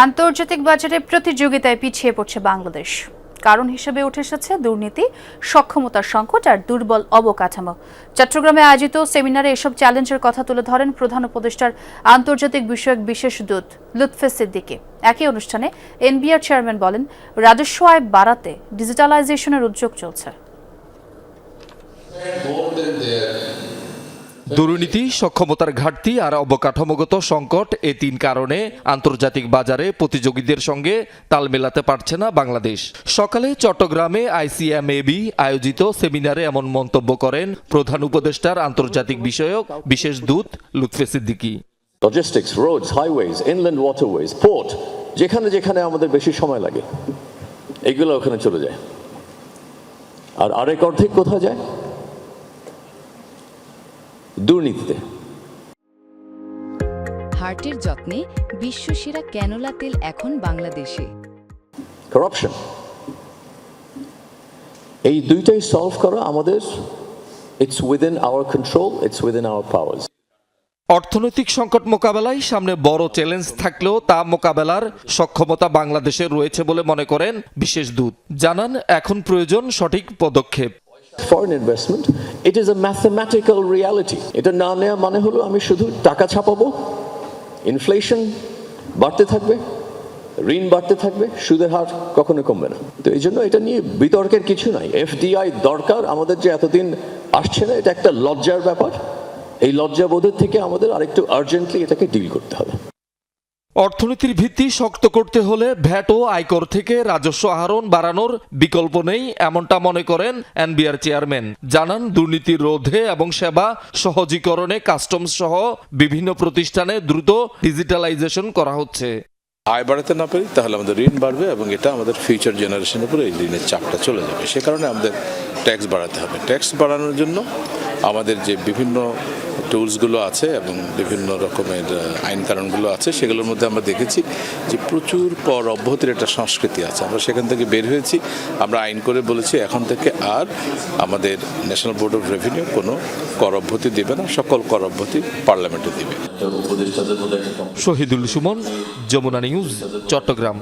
আন্তর্জাতিক বাজারে প্রতিযোগিতায় পিছিয়ে পড়ছে বাংলাদেশ। কারণ হিসেবে উঠে এসেছে দুর্নীতি, সক্ষমতার সংকট আর দুর্বল অবকাঠামো। চট্টগ্রামে আয়োজিত সেমিনারে এসব চ্যালেঞ্জের কথা তুলে ধরেন প্রধান উপদেষ্টার আন্তর্জাতিক বিষয়ক বিশেষ দূত লুৎফে সিদ্দিকী। একই অনুষ্ঠানে এনবিআর চেয়ারম্যান বলেন, রাজস্ব আয় বাড়াতে ডিজিটালাইজেশনের উদ্যোগ চলছে। দুর্নীতি, সক্ষমতার ঘাটতি আর অবকাঠামোগত সংকট এ তিন কারণে আন্তর্জাতিক বাজারে প্রতিযোগীদের সঙ্গে তাল মেলাতে পারছে না বাংলাদেশ। সকালে চট্টগ্রামে আইসিএমএবি আয়োজিত সেমিনারে এমন মন্তব্য করেন প্রধান উপদেষ্টার আন্তর্জাতিক বিষয়ক বিশেষ দূত Lutfe Siddiqui. Logistics roads highways inland waterways port যেখানে যেখানে আমাদের বেশি সময় লাগে, এগুলো ওখানে চলে যায়। আর আরেক অর্ধেক কোথায় যায়? দুর্নীতিতে। হার্টের যত্নে বিশ্বসেরা ক্যানোলা তেল এখন বাংলাদেশে। করাপশন এই দুইটাই সলভ করা আমাদের it's within our control it's within our powers অর্থনৈতিক সংকট মোকাবেলায় সামনে বড় চ্যালেঞ্জ থাকলেও তা মোকাবেলার সক্ষমতা বাংলাদেশের রয়েছে বলে মনে করেন বিশেষ দূত। জানান এখন প্রয়োজন সঠিক পদক্ষেপ। Foreign investment it is a mathematical reality এটা না নেওয়া মানে হলো আমি শুধু টাকা ছাপাবো ইনফ্লেশন বাড়তে থাকবে, ঋণ বাড়তে থাকবে, সুদের হার কখনো কমবে না। তো এই জন্য এটা নিয়ে বিতর্কের কিছু নাই। এফডিআই দরকার, আমাদের যে এতদিন আসছে না, এটা একটা লজ্জার ব্যাপার। এই লজ্জাবোধের থেকে আমাদের আরেকটু আর্জেন্টলি এটাকে ডিল করতে হবে। অর্থনীতির ভিত্তি শক্ত করতে হলে ভ্যাট ও আয়কর থেকে রাজস্ব আহরণ বাড়ানোর বিকল্প নেই, এমনটা মনে করেন এনবিআর চেয়ারম্যান। জানান দুর্নীতি রোধে এবং সেবা সহজীকরণে কাস্টমস সহ বিভিন্ন প্রতিষ্ঠানে দ্রুত ডিজিটালাইজেশন করা হচ্ছে। আয় বাড়াতে না পারি, তাহলে আমাদের ঋণ বাড়বে এবং এটা আমাদের ফিউচার জেনারেশনের উপরে এই ঋণের চাপটা চলে যাবে। সে কারণে আমাদের ট্যাক্স বাড়াতে হবে। ট্যাক্স বাড়ানোর জন্য আমাদের যে বিভিন্ন টুলসগুলো আছে এবং বিভিন্ন রকমের আইন কানুনগুলো আছে, সেগুলোর মধ্যে আমরা দেখেছি যে প্রচুর কর অব্যাহতির একটা সংস্কৃতি আছে। আমরা সেখান থেকে বের হয়েছি, আমরা আইন করে বলেছি, এখন থেকে আর আমাদের ন্যাশনাল বোর্ড অফ রেভিনিউ কোনো কর অব্যাহতি দেবে না, সকল কর অব্যাহতি পার্লামেন্টে দেবে। শহীদুল সুমন, যমুনা নিউজ, চট্টগ্রাম।